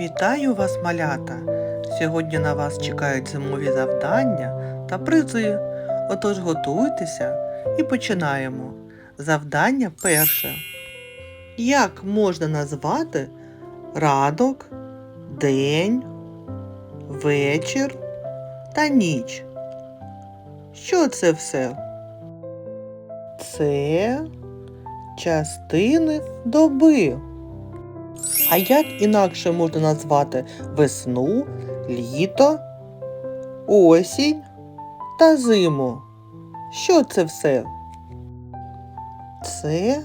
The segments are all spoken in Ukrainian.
Вітаю вас, малята! Сьогодні на вас чекають зимові завдання та призи. Отож готуйтеся і починаємо. Завдання перше. Як можна назвати ранок, день, вечір та ніч? Що це все? Це частини доби. А як інакше можна назвати весну, літо, осінь та зиму? Що це все? Це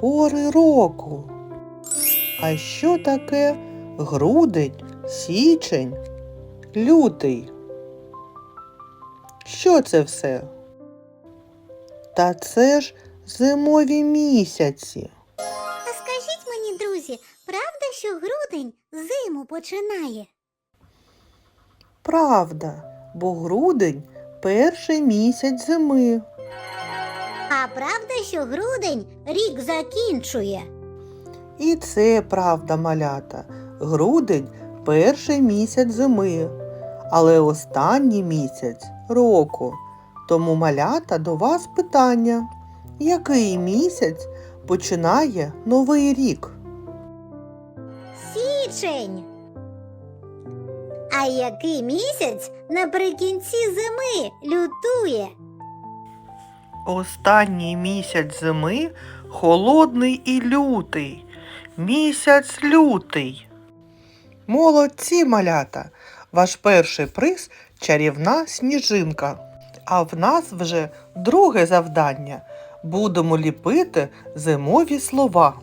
пори року. А що таке грудень, січень, лютий? Що це все? Та це ж зимові місяці. Друзі, правда, що грудень зиму починає? Правда, бо грудень перший місяць зими. А правда, що грудень рік закінчує? І це правда, малята. Грудень перший місяць зими, але останній місяць року. Тому малята до вас питання. Який місяць починає новий рік? Січень. А який місяць наприкінці зими лютує? Останній місяць зими холодний і лютий. Місяць лютий. Молодці, малята! Ваш перший приз чарівна сніжинка. А в нас вже друге завдання. Будемо ліпити зимові слова.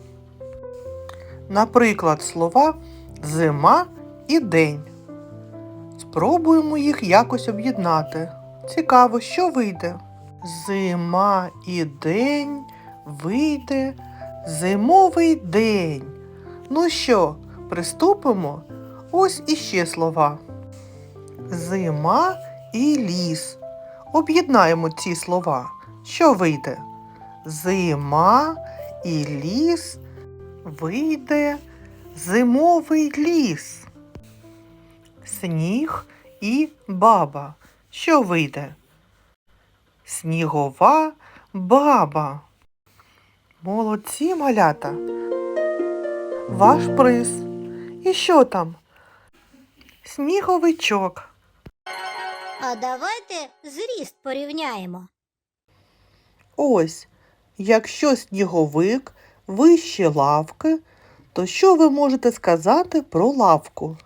Наприклад, слова зима і день. Спробуємо їх якось об'єднати. Цікаво, що вийде. Зима і день вийде зимовий день. Ну що, приступимо? Ось іще слова. Зима і ліс. Об'єднаємо ці слова. Що вийде? Зима і ліс вийде зимовий ліс. Сніг і баба. Що вийде? Снігова баба. Молодці малята. Ваш приз. І що там? Сніговичок. А давайте зріст порівняємо. Ось, якщо сніговик вище лавки, то що ви можете сказати про лавку?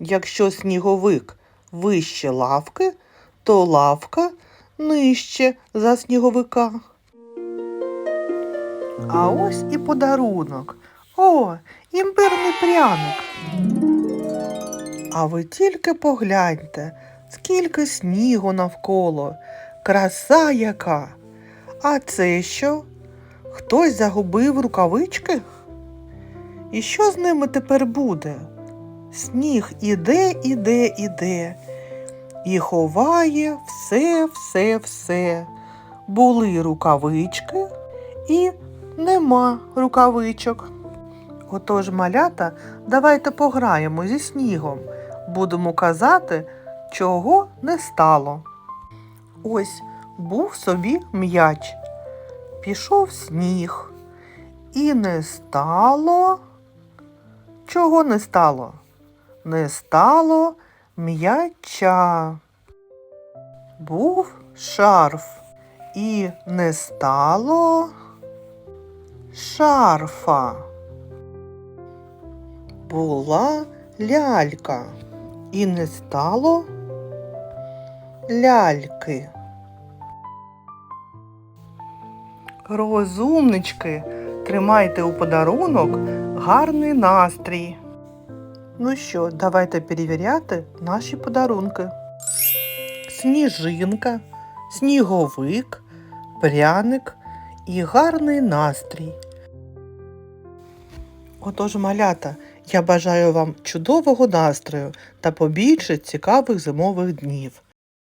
Якщо сніговик вище лавки, то лавка нижче за сніговика. А ось і подарунок. О, імбирний пряник. А ви тільки погляньте, скільки снігу навколо, краса яка. А це що? Хтось загубив рукавички? І що з ними тепер буде? Сніг іде, іде, іде, і ховає все, все, все. Були рукавички і нема рукавичок. Отож, малята, давайте пограємо зі снігом. Будемо казати, чого не стало. Ось був собі м'яч. Пішов сніг. І не стало. Чого не стало? Не стало м'яча. Був шарф. І не стало шарфа. Була лялька. І не стало ляльки. Розумнички, тримайте у подарунок гарний настрій. Ну що, давайте перевіряти наші подарунки. Сніжинка, сніговик, пряник і гарний настрій. Отож, малята, я бажаю вам чудового настрою та побільше цікавих зимових днів.